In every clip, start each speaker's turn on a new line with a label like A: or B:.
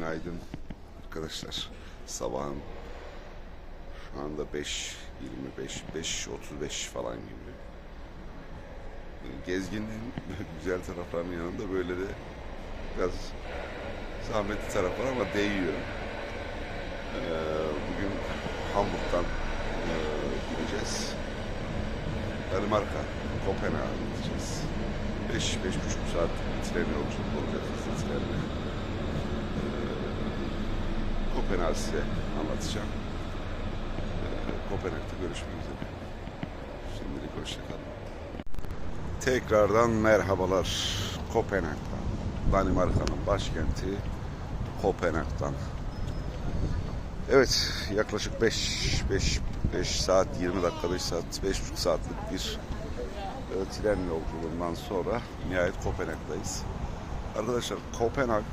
A: Günaydın arkadaşlar. Sabahın şu anda 5 25 5 35 falan gibi. Gezginliğin güzel taraflarının yanında böyle de biraz zahmetli taraf var ama değiyor. Ee, bugün Hamburg'dan e, gideceğiz. Danimarka, Kopenhag'a gideceğiz. 5 beş, beş buçuk saat bir tren yolculuk olacak hızlı. Kopenhag'ı size anlatacağım. Ee, Kopenhag'da görüşmek üzere. Şimdilik hoşçakalın. Tekrardan merhabalar Kopenhag'dan. Danimarka'nın başkenti Kopenhag'dan. Evet yaklaşık 5 5 5 saat 20 dakika 5 saat 5,5 saatlik bir e, tren yolculuğundan sonra nihayet Kopenhag'dayız. Arkadaşlar Kopenhag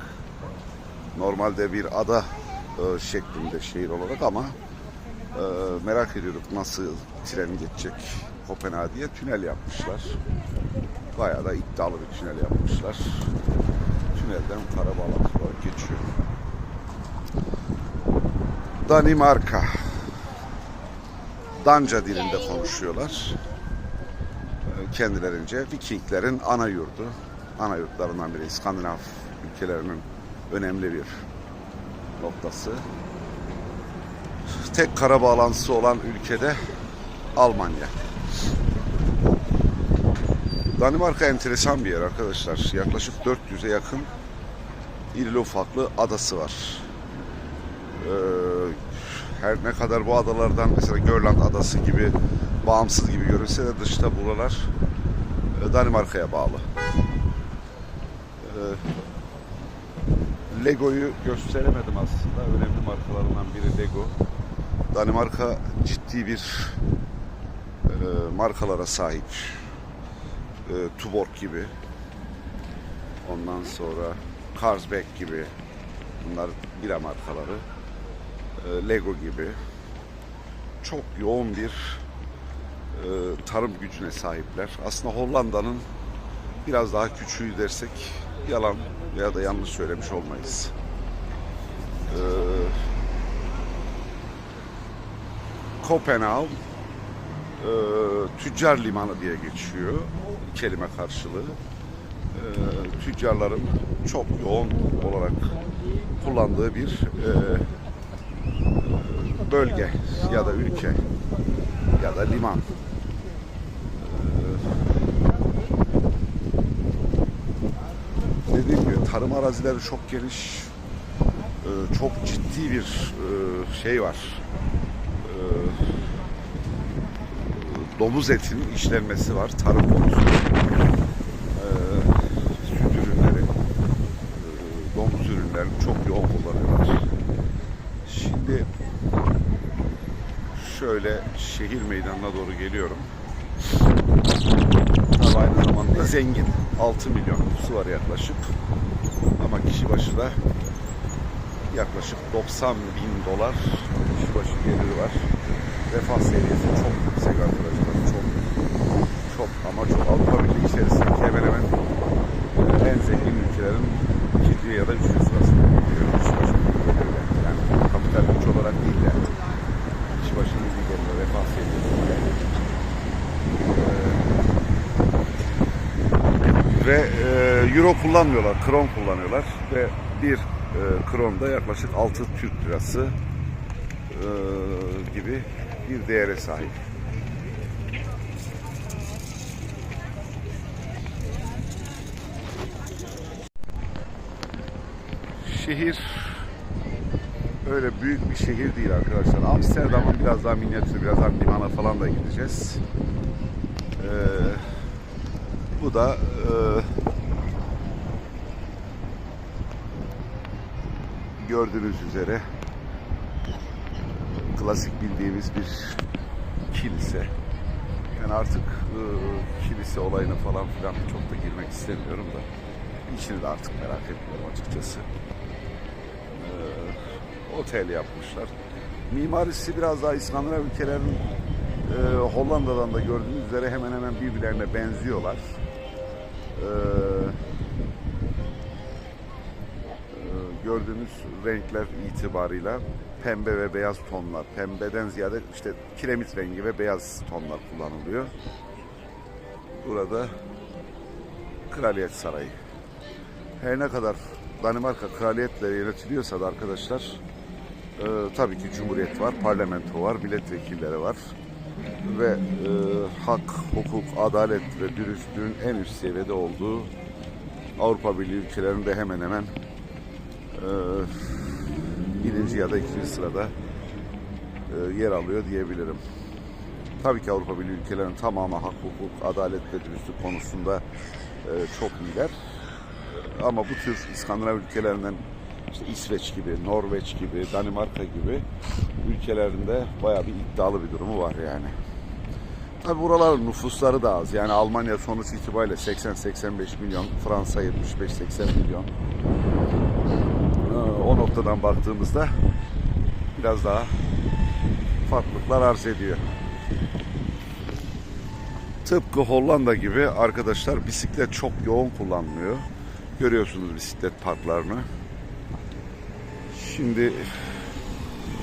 A: normalde bir ada e, şeklinde şehir olarak ama e, merak ediyorduk nasıl tren geçecek Kopenhag diye tünel yapmışlar. Bayağı da iddialı bir tünel yapmışlar. Tünelden kara geçiyor. Danimarka. Danca dilinde konuşuyorlar. Ee, Kendilerince Vikinglerin ana yurdu. Ana yurtlarından biri İskandinav ülkelerinin önemli bir noktası. Tek kara bağlantısı olan ülkede Almanya. Danimarka enteresan bir yer arkadaşlar. Yaklaşık 400'e yakın irili ufaklı adası var. Ee, her ne kadar bu adalardan mesela Görland adası gibi bağımsız gibi görünse de dışta buralar e, Danimarka'ya bağlı. Ee, Lego'yu gösteremedim aslında. Önemli markalarından biri Lego. Danimarka ciddi bir e, markalara sahip. E, Tuborg gibi. Ondan sonra Carlsberg gibi. Bunlar bira markaları. E, Lego gibi. Çok yoğun bir e, tarım gücüne sahipler. Aslında Hollanda'nın biraz daha küçüğü dersek yalan veya da yanlış söylemiş olmayız. E, Kopenhag e, tüccar limanı diye geçiyor kelime karşılığı. E, tüccarların çok yoğun olarak kullandığı bir e, bölge ya da ülke ya da liman. Ee, Dediğim gibi tarım arazileri çok geniş, Ee, çok ciddi bir e, şey var. Ee, Domuz etinin işlenmesi var, tarım konusu. Ee, Süt ürünleri, e, domuz ürünlerini çok yoğun kullanıyorlar. Şimdi şöyle şehir meydanına doğru geliyorum. Tabii aynı zamanda zengin. 6 milyon nüfusu var yaklaşık. Ama kişi başı da yaklaşık 90 bin dolar kişi başı geliri var. Refah seviyesi çok yüksek arkadaşlar. Çok çok ama çok Avrupa Birliği içerisindeki hemen hemen e, en zengin ülkelerin ikinci ya da üçüncü sırasında geliyor. Kişi başı gelirler. Yani kapital güç olarak değil de kişi başı milli gelir refah seviyesi. ve e, euro kullanmıyorlar, kron kullanıyorlar ve bir e, kron da yaklaşık 6 Türk lirası e, gibi bir değere sahip. Şehir öyle büyük bir şehir değil arkadaşlar. Amsterdam'ın biraz daha minyatür, birazdan limana falan da gideceğiz. Eee bu da e, gördüğünüz üzere klasik bildiğimiz bir kilise. Yani artık e, kilise olayını falan filan çok da girmek istemiyorum da içini de artık merak etmiyorum açıkçası. E, otel yapmışlar. Mimarisi biraz daha İskandinav ülkelerin e, Hollanda'dan da gördüğünüz üzere hemen hemen birbirlerine benziyorlar. E, e, gördüğünüz renkler itibarıyla pembe ve beyaz tonlar. Pembeden ziyade işte kiremit rengi ve beyaz tonlar kullanılıyor. Burada Kraliyet Sarayı. Her ne kadar Danimarka kraliyetle yönetiliyorsa da arkadaşlar e, tabii ki cumhuriyet var, parlamento var, milletvekilleri var ve e, hak, hukuk, adalet ve dürüstlüğün en üst seviyede olduğu Avrupa Birliği ülkelerinde hemen hemen birinci ya da ikinci sırada e, yer alıyor diyebilirim. Tabii ki Avrupa Birliği ülkelerinin tamamı hak, hukuk, adalet ve dürüstlük konusunda e, çok iyiler. E, Ama bu tür İskandinav ülkelerinden işte İsveç gibi, Norveç gibi, Danimarka gibi ülkelerinde bayağı bir iddialı bir durumu var yani. Tabi buraların nüfusları da az. Yani Almanya sonuç itibariyle 80-85 milyon, Fransa 75-80 milyon. O noktadan baktığımızda biraz daha farklılıklar arz ediyor. Tıpkı Hollanda gibi arkadaşlar bisiklet çok yoğun kullanılıyor. Görüyorsunuz bisiklet parklarını. Şimdi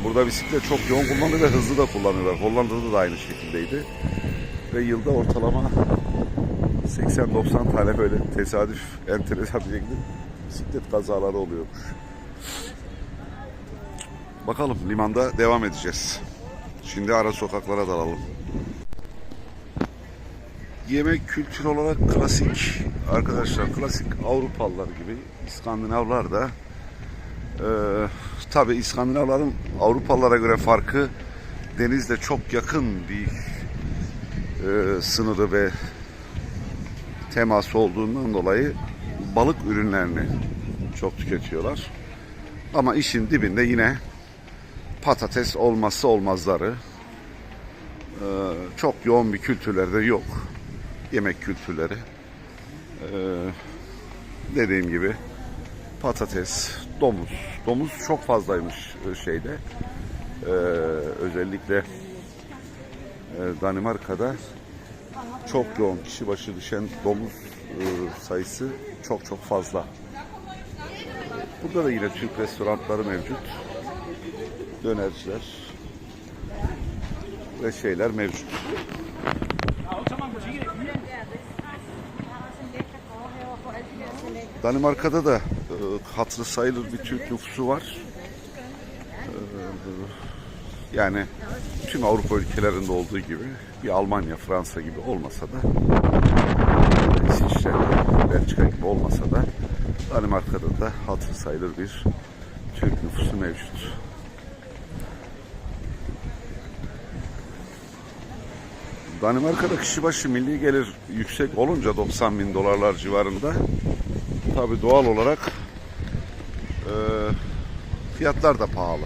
A: burada bisiklet çok yoğun kullanılıyor ve hızlı da kullanıyorlar. Hollanda'da da aynı şekildeydi. Ve yılda ortalama 80-90 tane böyle tesadüf enteresan bir şekilde bisiklet kazaları oluyormuş. Bakalım limanda devam edeceğiz. Şimdi ara sokaklara dalalım. Yemek kültürü olarak klasik arkadaşlar klasik Avrupalılar gibi İskandinavlar da e, tabi İskandinavların Avrupalılara göre farkı denizle çok yakın bir e, sınırı ve teması olduğundan dolayı balık ürünlerini çok tüketiyorlar. Ama işin dibinde yine patates olmazsa olmazları e, çok yoğun bir kültürlerde yok. Yemek kültürleri. E, dediğim gibi patates, domuz. Domuz çok fazlaymış e, şeyde. E, özellikle e, Danimarka'da çok yoğun kişi başı düşen domuz e, sayısı çok çok fazla. Burada da yine Türk restoranları mevcut. Dönerciler ve şeyler mevcut. Danimarka'da da e, hatırı sayılır bir Türk nüfusu var. E, yani tüm Avrupa ülkelerinde olduğu gibi bir Almanya, Fransa gibi olmasa da İsviçre, Belçika gibi olmasa da Danimarka'da da hatır sayılır bir Türk nüfusu mevcut. Danimarka'da kişi başı milli gelir yüksek olunca 90 bin dolarlar civarında tabi doğal olarak e, fiyatlar da pahalı.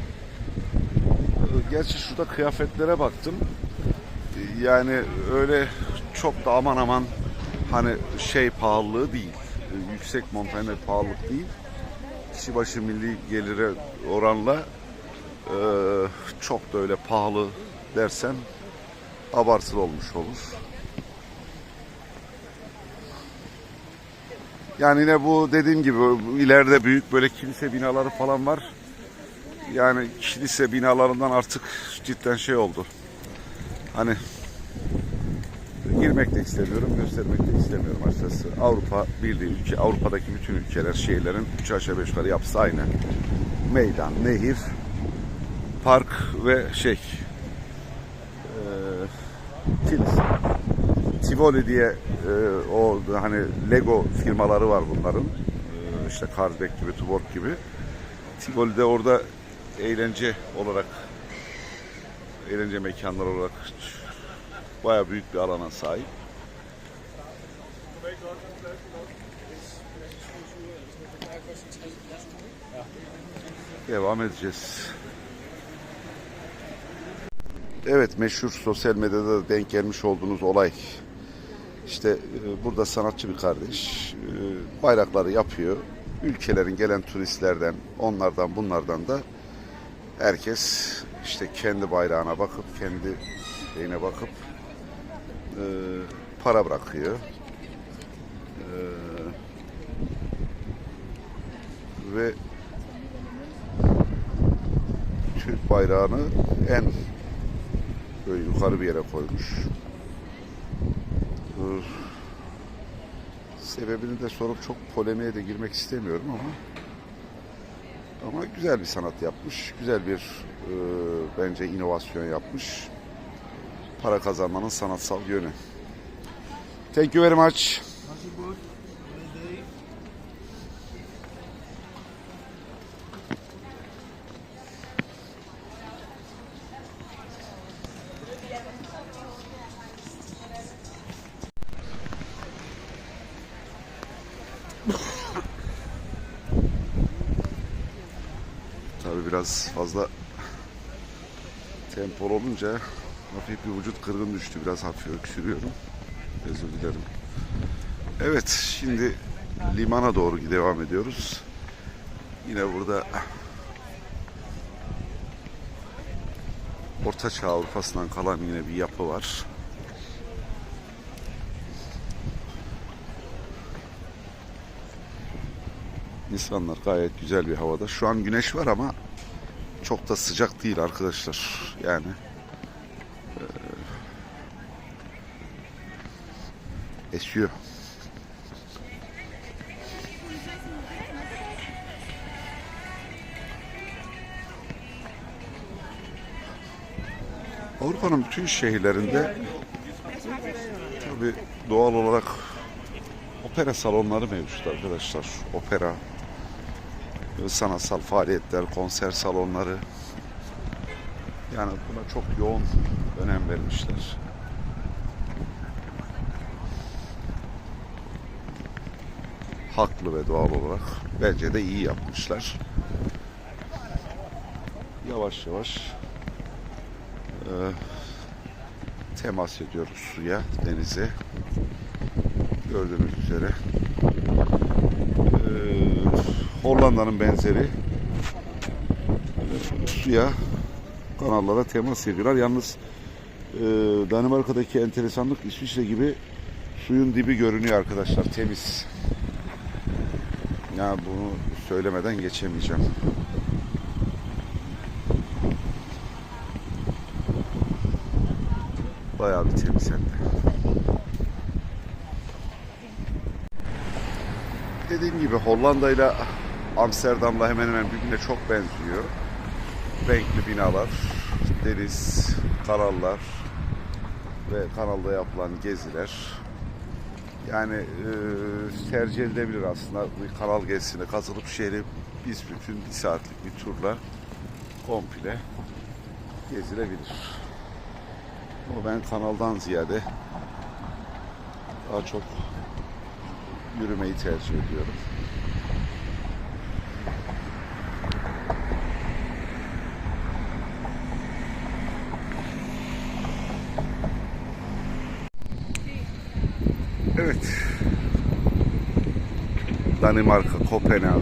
A: Gerçi şurada kıyafetlere baktım. Yani öyle çok da aman aman hani şey pahalılığı değil. Yüksek montaner pahalılık değil. Kişi başı milli gelire oranla e, çok da öyle pahalı dersen abartılı olmuş olur. Yani yine bu dediğim gibi ileride büyük böyle kilise binaları falan var. Yani kilise binalarından artık cidden şey oldu. Hani girmek de istemiyorum, göstermek de istemiyorum açıkçası. Avrupa Birliği ülke, Avrupa'daki bütün ülkeler, şehirlerin üç aşağı beş yukarı yapısı aynı. Meydan, nehir, park ve şey eee kilise. Tivoli diye e, o hani Lego firmaları var bunların. E, işte Carlsberg gibi, Tuborg gibi. Tivoli'de orada eğlence olarak eğlence mekanları olarak bayağı büyük bir alana sahip. Devam edeceğiz. Evet meşhur sosyal medyada da denk gelmiş olduğunuz olay. İşte e, burada sanatçı bir kardeş e, bayrakları yapıyor. Ülkelerin gelen turistlerden, onlardan bunlardan da herkes işte kendi bayrağına bakıp, kendi şeyine bakıp e, para bırakıyor. E, ve Türk bayrağını en böyle yukarı bir yere koymuş. Ee, Sebebini de sorup çok polemiğe de girmek istemiyorum ama ama güzel bir sanat yapmış. Güzel bir e, bence inovasyon yapmış. Para kazanmanın sanatsal yönü. Thank you very much. Tabii biraz fazla tempol olunca hafif bir vücut kırgın düştü. Biraz hafif öksürüyorum. Özür dilerim. Evet şimdi limana doğru devam ediyoruz. Yine burada Orta Çağ Avrupa'sından kalan yine bir yapı var. İnsanlar gayet güzel bir havada. Şu an güneş var ama çok da sıcak değil arkadaşlar. Yani esiyor. Avrupa'nın bütün şehirlerinde tabi doğal olarak opera salonları mevcut arkadaşlar. Opera, sanatsal faaliyetler, konser salonları. Yani buna çok yoğun önem vermişler. Haklı ve doğal olarak bence de iyi yapmışlar. Yavaş yavaş e, temas ediyoruz suya, denize. Gördüğünüz üzere. E, Hollanda'nın benzeri e, suya, kanallara temas ediyorlar. Yalnız e, Danimarka'daki enteresanlık İsviçre gibi suyun dibi görünüyor arkadaşlar. Temiz. Ya bunu söylemeden geçemeyeceğim. Bayağı bir temiz hem de. Dediğim gibi Hollanda ile Amsterdam'la hemen hemen birbirine çok benziyor. Renkli binalar, deniz, kanallar ve kanalda yapılan geziler. Yani e, tercih edilebilir aslında bir kanal gezisine katılıp şehri biz bütün bir saatlik bir turla komple gezilebilir. Ama ben kanaldan ziyade daha çok yürümeyi tercih ediyorum. Evet. Danimarka, Kopenhag.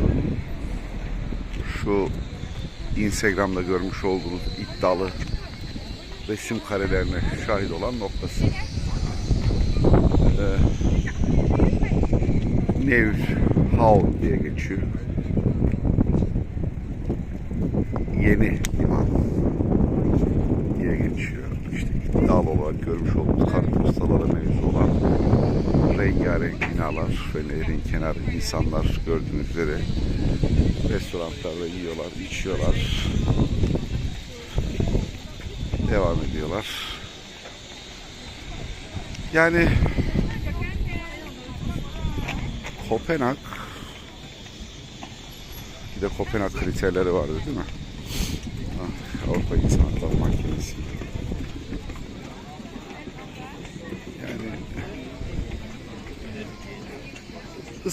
A: Şu Instagram'da görmüş olduğunuz iddialı resim karelerine şahit olan noktası. Ee, Neus Havn diye geçiyor. Yeni liman diye geçiyor. İddialı olarak görmüş olduğumuz kartpostalara mevzu olan rengarenk binalar ve nehrin kenarı insanlar gördüğünüz üzere restoranlarda yiyorlar, içiyorlar. Devam ediyorlar. Yani Kopenhag bir de Kopenhag kriterleri vardı değil mi? Ah, Avrupa İnsan Hakları Mahkemesi. Yani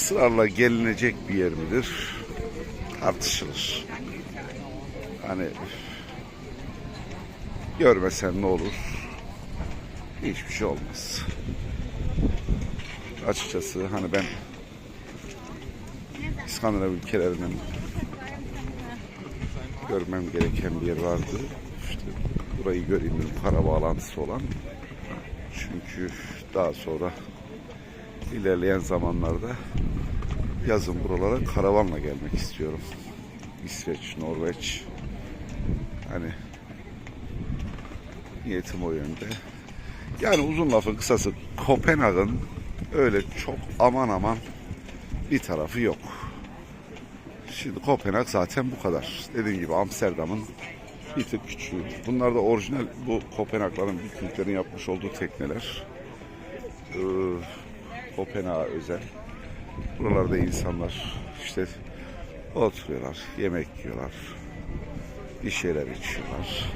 A: ısrarla gelinecek bir yer midir? Tartışılır. Hani görmesen ne olur? Hiçbir şey olmaz. Açıkçası hani ben İskandinav ülkelerinin görmem gereken bir yer vardı. İşte burayı göreyim dedim, para bağlantısı olan. Çünkü daha sonra ilerleyen zamanlarda yazın buralara karavanla gelmek istiyorum. İsveç, Norveç Hani niyetim o yönde. Yani uzun lafın kısası Kopenhag'ın öyle çok aman aman bir tarafı yok. Şimdi Kopenhag zaten bu kadar. Dediğim gibi Amsterdam'ın bir tık küçüğü. Bunlar da orijinal bu Kopenhag'ların Vikinglerin yapmış olduğu tekneler. Ee, Kopenhag'a özel. Buralarda insanlar işte oturuyorlar, yemek yiyorlar, bir şeyler içiyorlar.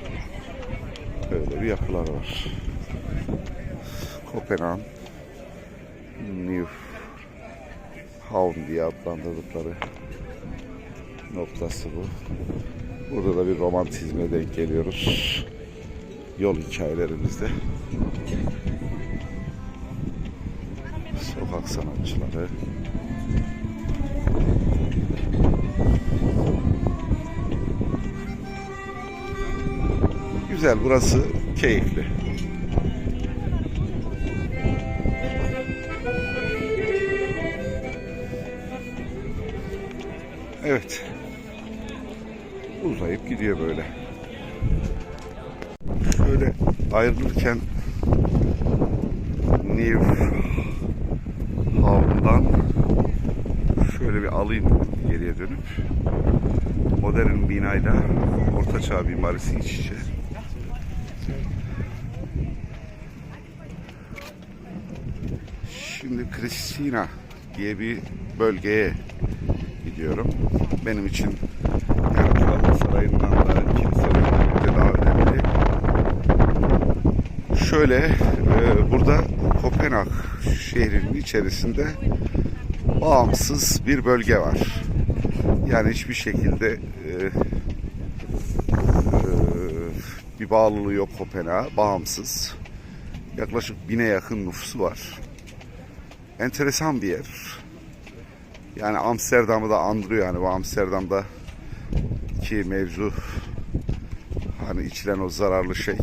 A: Böyle bir yapılar var. Kopenhag, New Havn diye adlandırdıkları noktası bu. Burada da bir romantizme denk geliyoruz. Yol hikayelerimizde. Sokak sanatçıları. Güzel, burası keyifli. Evet. Uzayıp gidiyor böyle. Şöyle ayrılırken New Havn'dan şöyle bir alayım geriye dönüp modern binayla ortaçağ mimarisi iç içe. Şimdi Kristina diye bir bölgeye gidiyorum. Benim için yani Kral Sarayı'ndan da kiliselerden de daha önemli. Şöyle e, burada Kopenhag şehrinin içerisinde bağımsız bir bölge var. Yani hiçbir şekilde e, e, bir bağlılığı yok Kopenhag'a. Bağımsız. Yaklaşık bine yakın nüfusu var. Enteresan bir yer. Yani Amsterdam'ı da andırıyor yani bu Amsterdam'da ki mevzu hani içilen o zararlı şey.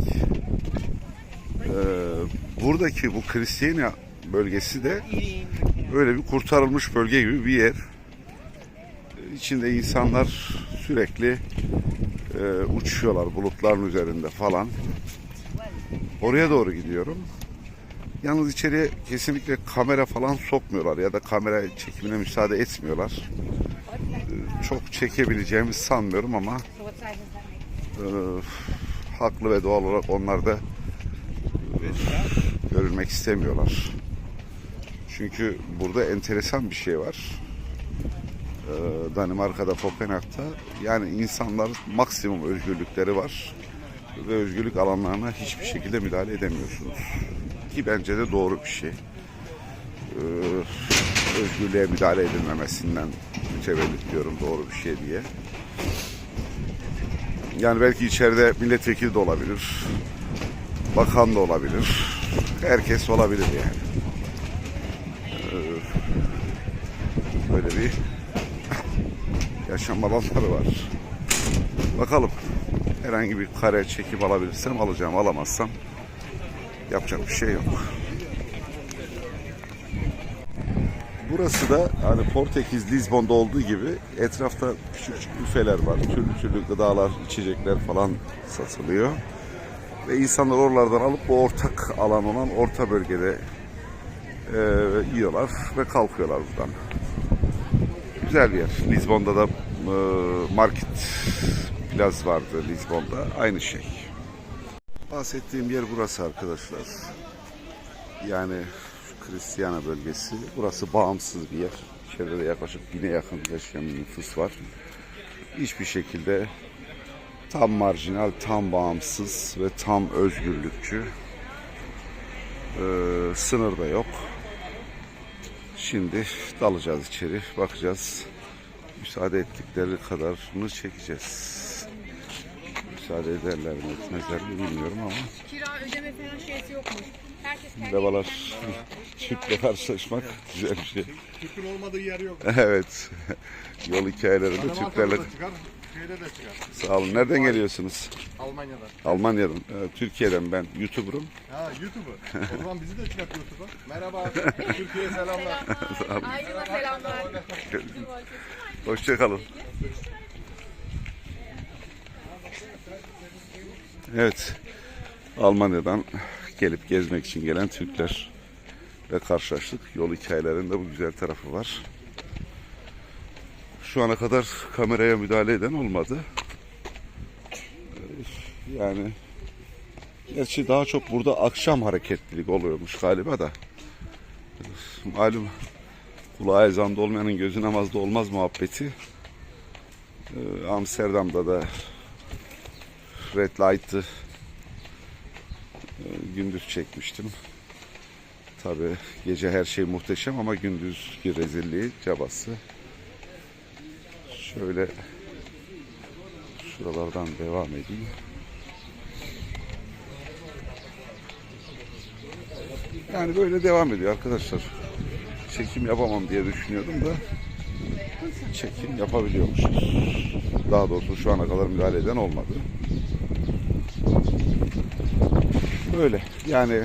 A: Ee, buradaki bu Kristiyana bölgesi de böyle bir kurtarılmış bölge gibi bir yer. İçinde insanlar sürekli e, uçuyorlar bulutların üzerinde falan. Oraya doğru gidiyorum. Yalnız içeriye kesinlikle kamera falan sokmuyorlar ya da kamera çekimine müsaade etmiyorlar. Ee, Çok çekebileceğimi sanmıyorum ama e, haklı ve doğal olarak onlar da e, görülmek istemiyorlar. Çünkü burada enteresan bir şey var. Ee, Danimarka'da, Kopenhag'da yani insanlar maksimum özgürlükleri var ve özgürlük alanlarına hiçbir şekilde müdahale edemiyorsunuz. Ki bence de doğru bir şey. Ee, özgürlüğe müdahale edilmemesinden mütevellit diyorum doğru bir şey diye. Yani belki içeride milletvekili de olabilir, bakan da olabilir, herkes olabilir yani. Bir yaşam alanları var. Bakalım herhangi bir kare çekip alabilirsem alacağım, alamazsam yapacak bir şey yok. Burası da hani Portekiz, Lizbon'da olduğu gibi etrafta küçük küçük büfeler var. Türlü türlü gıdalar, içecekler falan satılıyor. Ve insanlar oralardan alıp bu ortak alan olan orta bölgede e, yiyorlar ve kalkıyorlar buradan. Güzel bir yer. Lizbon'da da e, market plaz vardı Lizbon'da. Aynı şey. Bahsettiğim yer burası arkadaşlar. Yani Kristiyana bölgesi. Burası bağımsız bir yer. İçeride de yaklaşık bine yakın yaşayan bir nüfus var. Hiçbir şekilde tam marjinal, tam bağımsız ve tam özgürlükçü. Ee, sınır da yok. Şimdi dalacağız içeri, bakacağız. Müsaade ettikleri kadarını çekeceğiz. Müsaade ederler mi etmezler mi bilmiyorum ama
B: Kira ödeme falan şeysi yokmuş. Herkes kendi-
A: Çiftle karşılaşmak güzel bir şey.
C: Türk'ün olmadığı yer yok.
A: Evet. Yol hikayelerinde Türklerle...
C: çıkar, şeyde de çıkar.
A: Sağ olun. Nereden geliyorsunuz?
C: Almanya'da.
A: Almanya'dan. Ee, Türkiye'den ben. YouTuber'ım.
C: Ha YouTube'u. O zaman bizi de çıkart YouTube'a. Merhaba. Türkiye'ye selamlar.
B: Ayrıca selamlar.
A: Hoşçakalın. Evet. Almanya'dan gelip gezmek için gelen Türkler ile karşılaştık. Yol hikayelerinde bu güzel tarafı var. Şu ana kadar kameraya müdahale eden olmadı. Yani gerçi daha çok burada akşam hareketlilik oluyormuş galiba da. Malum kulağı ezanda olmayanın gözü namazda olmaz muhabbeti. Ee, Amsterdam'da da Red Light'ı e, gündüz çekmiştim. Tabi gece her şey muhteşem ama gündüzki rezilliği cabası. Şöyle şuralardan devam edeyim. Yani böyle devam ediyor arkadaşlar. Çekim yapamam diye düşünüyordum da çekim yapabiliyormuşuz. Daha doğrusu şu ana kadar müdahale eden olmadı. Böyle yani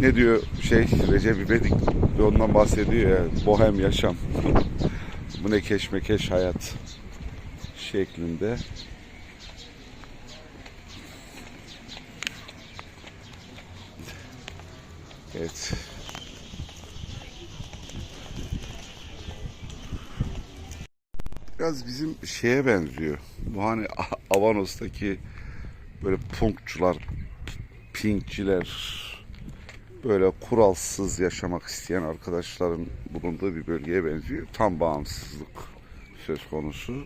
A: ne diyor şey Recep İvedik ondan bahsediyor ya bohem yaşam. Bu ne keşmekeş hayat şeklinde. Evet. Biraz bizim şeye benziyor. Bu hani Avanos'taki böyle punkçular, pinkçiler, böyle kuralsız yaşamak isteyen arkadaşların bulunduğu bir bölgeye benziyor. Tam bağımsızlık söz konusu.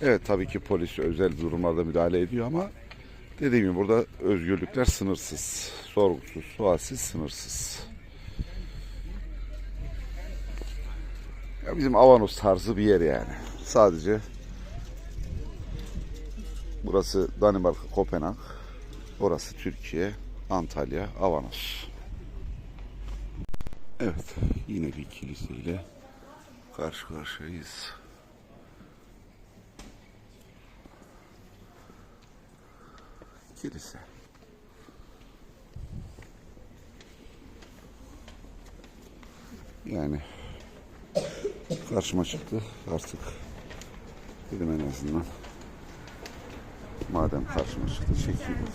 A: Evet tabii ki polis özel durumlarda müdahale ediyor ama dediğim gibi burada özgürlükler sınırsız. Sorgusuz, sualsiz, sınırsız. Ya bizim Avanos tarzı bir yer yani. Sadece burası Danimarka, Kopenhag. Orası Türkiye, Antalya, Avanos. Evet, yine bir kiliseyle karşı karşıyayız. Kilise. Yani karşıma çıktı artık dedim en azından madem karşıma çıktı çekeyim.